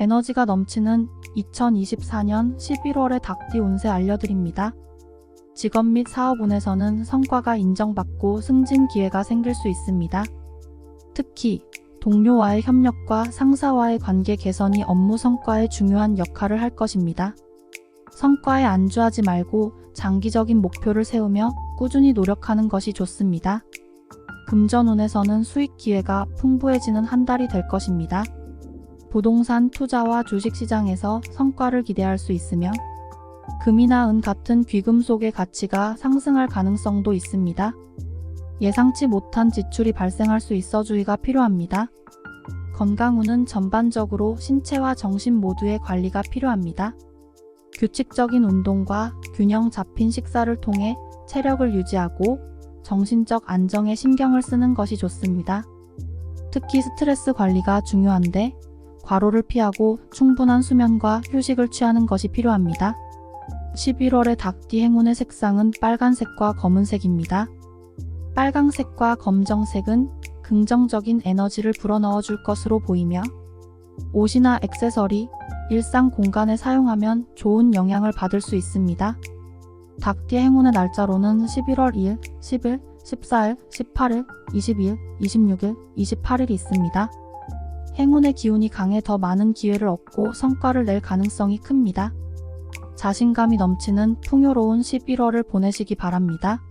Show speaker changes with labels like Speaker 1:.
Speaker 1: 에너지가 넘치는 2024년 11월의 닭띠 운세 알려드립니다. 직업 및 사업 운에서는 성과가 인정받고 승진 기회가 생길 수 있습니다. 특히 동료와의 협력과 상사와의 관계 개선이 업무 성과에 중요한 역할을 할 것입니다. 성과에 안주하지 말고 장기적인 목표를 세우며 꾸준히 노력하는 것이 좋습니다. 금전운에서는 수익 기회가 풍부해지는 한 달이 될 것입니다. 부동산 투자와 주식 시장에서 성과를 기대할 수 있으며 금이나 은 같은 귀금속의 가치가 상승할 가능성도 있습니다. 예상치 못한 지출이 발생할 수 있어 주의가 필요합니다. 건강운은 전반적으로 신체와 정신 모두의 관리가 필요합니다. 규칙적인 운동과 균형 잡힌 식사를 통해 체력을 유지하고 정신적 안정에 신경을 쓰는 것이 좋습니다. 특히 스트레스 관리가 중요한데 과로를 피하고 충분한 수면과 휴식을 취하는 것이 필요합니다. 11월의 닭띠 행운의 색상은 빨간색과 검은색입니다. 빨강색과 검정색은 긍정적인 에너지를 불어넣어 줄 것으로 보이며 옷이나 액세서리, 일상 공간에 사용하면 좋은 영향을 받을 수 있습니다. 닭띠 행운의 날짜로는 11월 2일, 10일, 14일, 18일, 20일, 26일, 28일이 있습니다. 행운의 기운이 강해 더 많은 기회를 얻고 성과를 낼 가능성이 큽니다. 자신감이 넘치는 풍요로운 11월을 보내시기 바랍니다.